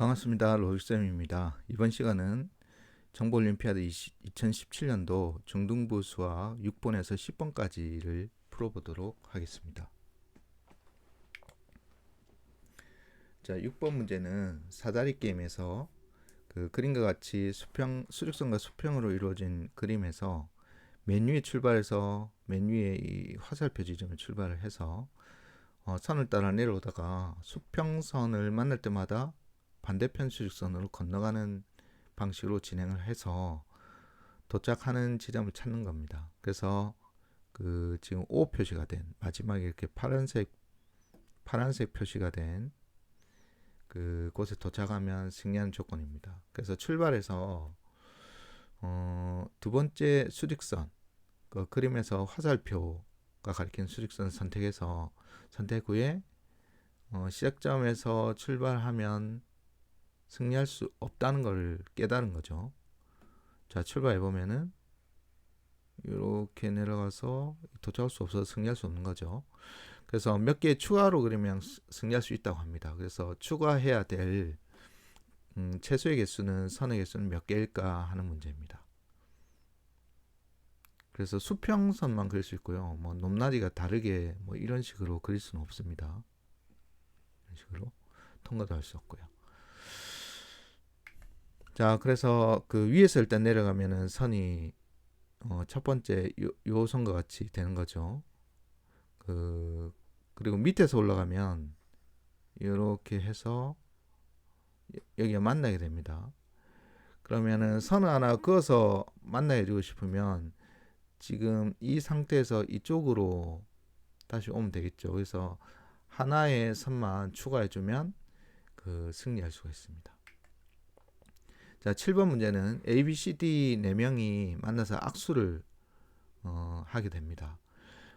반갑습니다. 로직쌤입니다. 이번 시간은 정보올림피아드 2017년도 중등부 수학 6번에서 10번까지를 풀어보도록 하겠습니다. 자, 6번 문제는 사다리 게임에서 그 그림과 같이 수평, 수직선과 수평으로 이루어진 그림에서 맨 위에 출발해서 맨 위에 이 화살표 지점을 출발을 해서 어, 선을 따라 내려오다가 수평선을 만날 때마다 반대편 수직선으로 건너가는 방식으로 진행을 해서 도착하는 지점을 찾는 겁니다. 그래서 그 지금 O 표시가 된 마지막에 이렇게 파란색 파란색 표시가 된 그곳에 도착하면 승리하는 조건입니다. 그래서 출발해서 어, 두 번째 수직선 그 그림에서 화살표가 가리키는 수직선을 선택해서 선택 후에 어, 시작점에서 출발하면 승리할 수 없다는 걸 깨달은 거죠. 자, 출발해 보면은 이렇게 내려가서 도착할 수 없어서 승리할 수 없는 거죠. 그래서 몇 개 추가로 그리면 승리할 수 있다고 합니다. 그래서 추가해야 될 음, 최소의 개수는 선의 개수는 몇 개일까 하는 문제입니다. 그래서 수평선만 그릴 수 있고요. 뭐 높낮이가 다르게 뭐 이런 식으로 그릴 수는 없습니다. 이런 식으로 통과도 할 수 없고요. 자, 그래서 그 위에서 일단 내려가면은 선이 어, 첫 번째 요, 요 선과 같이 되는 거죠. 그 그리고 밑에서 올라가면 이렇게 해서 여기가 만나게 됩니다. 그러면은 선을 하나 그어서 만나게 해주고 싶으면 지금 이 상태에서 이쪽으로 다시 오면 되겠죠. 그래서 하나의 선만 추가해 주면 그 승리할 수가 있습니다. 자, 7번 문제는 A, B, C, D 네 명이 만나서 악수를 어, 하게 됩니다.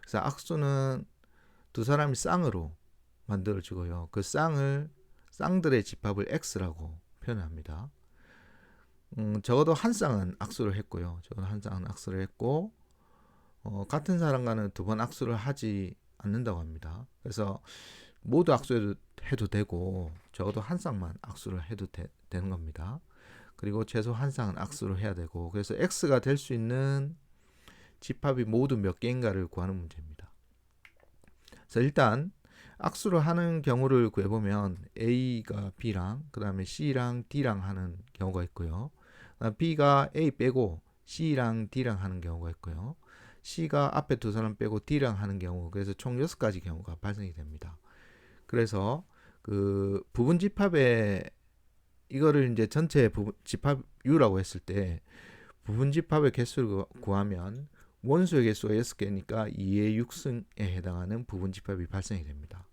그래서 악수는 두 사람이 쌍으로 만들어 주고요. 그 쌍을 쌍들의 집합을 X라고 표현합니다. 음, 적어도 한 쌍은 악수를 했고요. 적어도 한 쌍은 악수를 했고 어, 같은 사람과는 두 번 악수를 하지 않는다고 합니다. 그래서 모두 악수해도 해도 되고 적어도 한 쌍만 악수를 해도 되, 되는 겁니다. 그리고 최소 한 쌍은 악수를 해야 되고 그래서 x가 될 수 있는 집합이 모두 몇 개인가를 구하는 문제입니다. 그래서 일단 악수를 하는 경우를 구해보면 a가 b랑 그 다음에 c랑 d랑 하는 경우가 있고요. b가 a 빼고 c랑 d랑 하는 경우가 있고요. c가 앞에 두 사람 빼고 d랑 하는 경우 그래서 총 여섯 가지 경우가 발생이 됩니다. 그래서 그 부분 집합의 이거를 이제 전체 부분 집합 U라고 했을 때 부분 집합의 개수를 구하면 원수의 개수가 6개니까 2의 6승에 해당하는 부분 집합이 발생이 됩니다.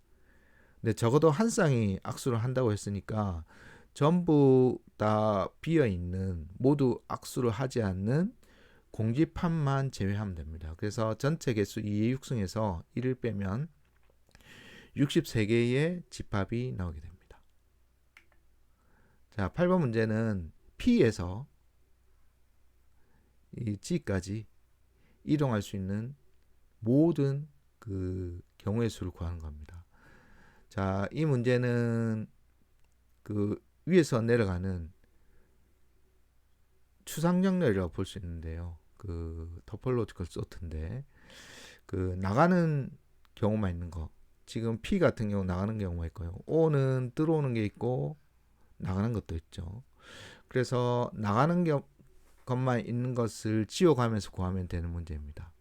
근데 적어도 한 쌍이 악수를 한다고 했으니까 전부 다 비어 있는 모두 악수를 하지 않는 공집합만 제외하면 됩니다. 그래서 전체 개수 2의 6승에서 1을 빼면 63개의 집합이 나오게 됩니다. 자, 8번 문제는 P에서 이 G까지 이동할 수 있는 모든 그 경우의 수를 구하는 겁니다. 자, 이 문제는 그 위에서 내려가는 추상정렬이라고 볼 수 있는데요. 그 토폴로지컬 소트인데 그 나가는 경우만 있는 거. 지금 P 같은 경우 나가는 경우가 있고요. O는 들어오는 게 있고 나가는 것도 있죠. 그래서 나가는 겨, 것만 있는 것을 지워가면서 구하면 되는 문제입니다.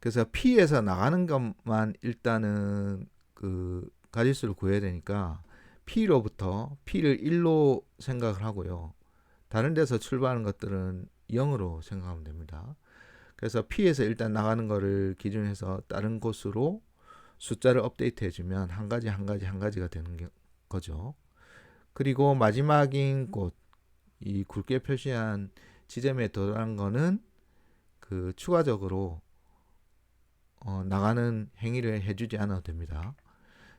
그래서 P에서 나가는 것만 일단은 그 가지수를 구해야 되니까 P로부터 P를 1로 생각을 하고요. 다른 데서 출발하는 것들은 0으로 생각하면 됩니다. 그래서 P에서 일단 나가는 거를 기준해서 다른 곳으로 숫자를 업데이트 해주면 한 가지 한 가지 한 가지가 되는 거죠. 그리고 마지막인 곳, 이 굵게 표시한 지점에 도달한 거는 그 추가적으로 어, 나가는 행위를 해주지 않아도 됩니다.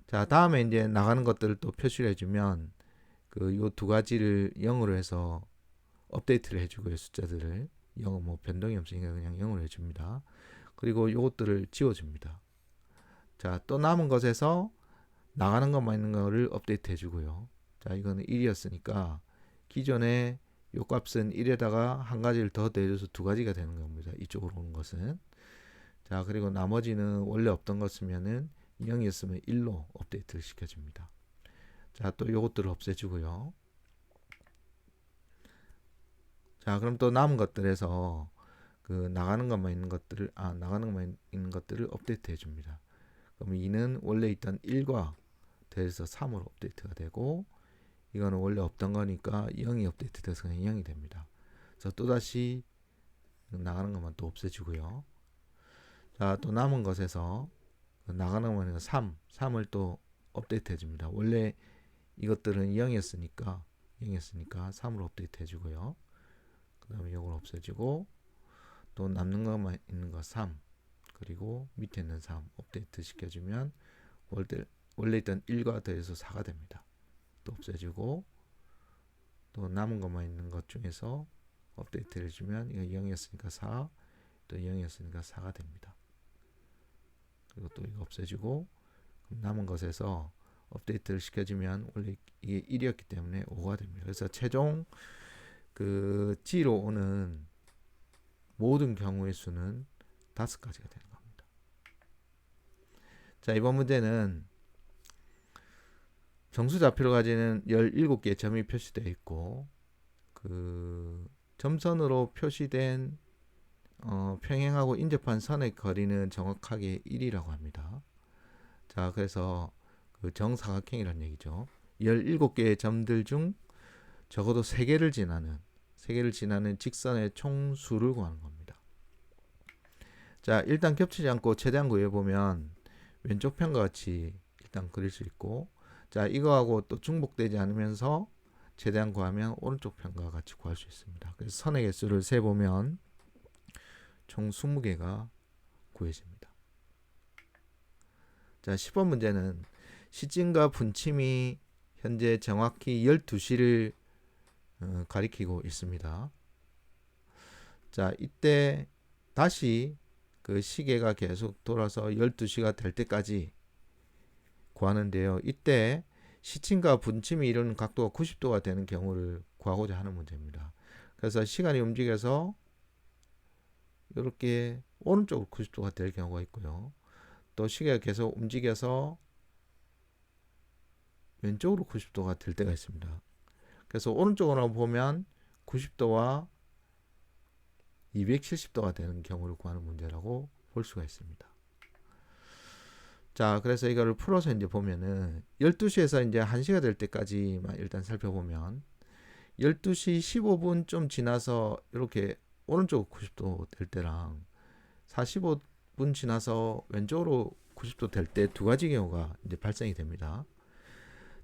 자, 다음에 이제 나가는 것들을 또 표시를 해주면 그 요 두 가지를 0으로 해서 업데이트를 해주고요, 숫자들을. 0은 뭐 변동이 없으니까 그냥 0으로 해줍니다. 그리고 요것들을 지워줍니다. 자, 또 남은 것에서 나가는 것만 있는 거를 업데이트 해주고요. 자, 이거는 1이었으니까 기존에 요 값은 1에다가 한 가지를 더 더해줘서 두 가지가 되는 겁니다. 이쪽으로 오는 것은. 자, 그리고 나머지는 원래 없던 것이면은 0이었으면 1로 업데이트를 시켜줍니다. 자, 또 요것들을 없애주고요. 자, 그럼 또 남은 것들에서 그 나가는 것만 있는 것들을 아 나가는 것만 있는 것들을 업데이트 해 줍니다. 그럼 2는 원래 있던 1과 더해서 3으로 업데이트가 되고 이거는 원래 없던 거니까 0이 업데이트 돼서 그냥 0이 됩니다. 그래서 또다시 나가는 것만 또 없애주고요. 자, 또 남은 것에서 나가는 것만 3, 3을 또 업데이트 해줍니다. 원래 이것들은 0이었으니까 0이었으니까 3으로 업데이트 해주고요. 그 다음에 이걸 없애주고 또 남는 것만 있는 거 3, 그리고 밑에 있는 3 업데이트 시켜주면 원래 있던 1과 더해서 4가 됩니다. 또 없애주고 또 남은 것만 있는 것 중에서 업데이트를 해주면 이거 0이었으니까 4, 또 0이었으니까 4가 됩니다. 그리고 또 이거 없애주고 남은 것에서 업데이트를 시켜주면 원래 이게 1이었기 때문에 5가 됩니다. 그래서 최종 그 G로 오는 모든 경우의 수는 다섯 가지가 되는 겁니다. 자, 이번 문제는 정수 좌표로 가지는 17개의 점이 표시되어 있고 그 점선으로 표시된 어, 평행하고 인접한 선의 거리는 정확하게 1이라고 합니다. 자, 그래서 그 정사각형이라는 얘기죠. 17개의 점들 중 적어도 3개를 지나는 3개를 지나는 직선의 총수를 구하는 겁니다. 자, 일단 겹치지 않고 최대한 구해 보면 왼쪽 편과 같이 일단 그릴 수 있고 자, 이거하고 또 중복되지 않으면서 최대한 구하면 오른쪽 편과 같이 구할 수 있습니다. 그래서 선의 개수를 세 보면 총 20개가 구해집니다. 자, 10번 문제는 시침과 분침이 현재 정확히 12시를 어, 가리키고 있습니다. 자, 이때 다시 그 시계가 계속 돌아서 12시가 될 때까지 구하는데요. 이때 시침과 분침이 이루는 각도가 90도가 되는 경우를 구하고자 하는 문제입니다. 그래서 시간이 움직여서 이렇게 오른쪽으로 90도가 될 경우가 있고요. 또 시계가 계속 움직여서 왼쪽으로 90도가 될 때가 있습니다. 그래서 오른쪽으로 보면 90도와 270도가 되는 경우를 구하는 문제라고 볼 수가 있습니다. 자, 그래서 이거를 풀어서 이제 보면은 12시에서 이제 1시가 될 때까지만 일단 살펴보면 12시 15분 좀 지나서 이렇게 오른쪽 90도 될 때랑 45분 지나서 왼쪽으로 90도 될 때 두 가지 경우가 이제 발생이 됩니다.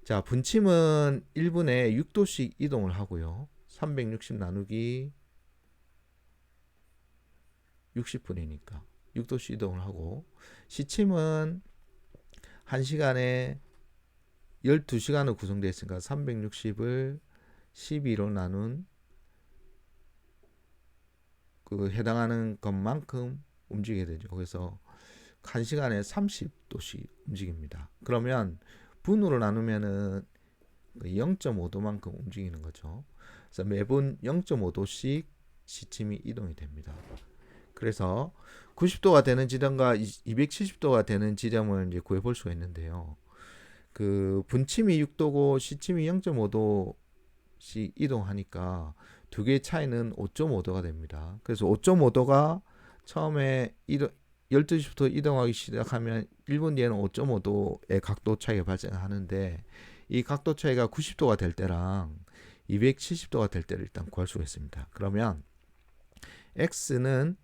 자, 분침은 1분에 6도씩 이동을 하고요. 360 나누기 60분이니까 6도씩 이동을 하고 시침은 1시간에 12시간으로 구성되어 있으니까 360을 12로 나눈 그 해당하는 것만큼 움직이게 되죠. 그래서 1시간에 30도씩 움직입니다. 그러면 분으로 나누면은 0.5도만큼 그 움직이는 거죠. 그래서 매분 0.5도씩 시침이 이동이 됩니다. 그래서 90도가 되는 지점과 270도가 되는 지점을 이제 구해 볼 수가 있는데요. 그 분침이 6도고 시침이 0.5도씩 이동하니까 두 개의 차이는 5.5도가 됩니다. 그래서 5.5도가 처음에 이동, 12시부터 이동하기 시작하면 1분 뒤에는 5.5도의 각도 차이가 발생하는데 이 각도 차이가 90도가 될 때랑 270도가 될 때를 일단 구할 수가 있습니다. 그러면 x는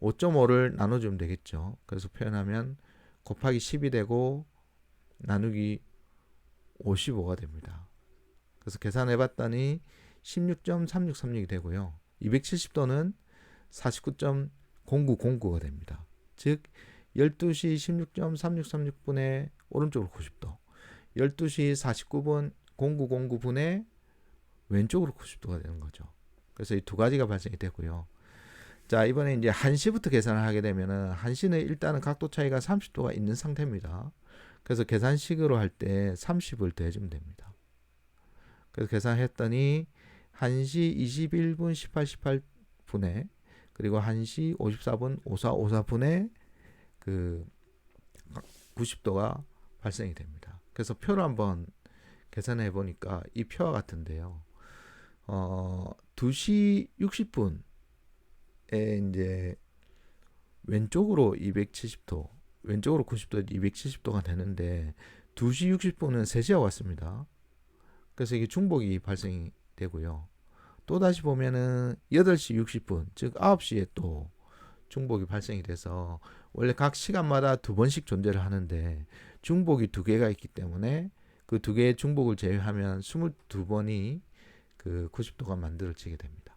5.5를 나눠주면 되겠죠. 그래서 표현하면 곱하기 10이 되고 나누기 55가 됩니다. 그래서 계산해 봤더니 16.3636이 되고요. 270도는 49.0909가 됩니다. 즉 12시 16.3636분에 오른쪽으로 90도 12시 49분 0909분에 왼쪽으로 90도가 되는 거죠. 그래서 이 두 가지가 발생이 되고요. 자, 이번에 이제 1시부터 계산을 하게 되면은 1시는 일단은 각도 차이가 30도가 있는 상태입니다. 그래서 계산식으로 할 때 30을 더해주면 됩니다. 그래서 계산했더니 1시 21분 18, 18분에 그리고 1시 54분 54, 54분에 그 90도가 발생이 됩니다. 그래서 표를 한번 계산해 보니까 이 표와 같은데요. 어, 2시 60분에 이제 왼쪽으로 270도, 왼쪽으로 90도, 270도가 되는데 2시 60분은 3시와 같습니다. 그래서 이게 중복이 발생이 되고요. 또 다시 보면은 8시 60분, 즉 9시에 또 중복이 발생이 돼서 원래 각 시간마다 두 번씩 존재를 하는데 중복이 두 개가 있기 때문에 그 두 개의 중복을 제외하면 22번이 그 90도가 만들어지게 됩니다.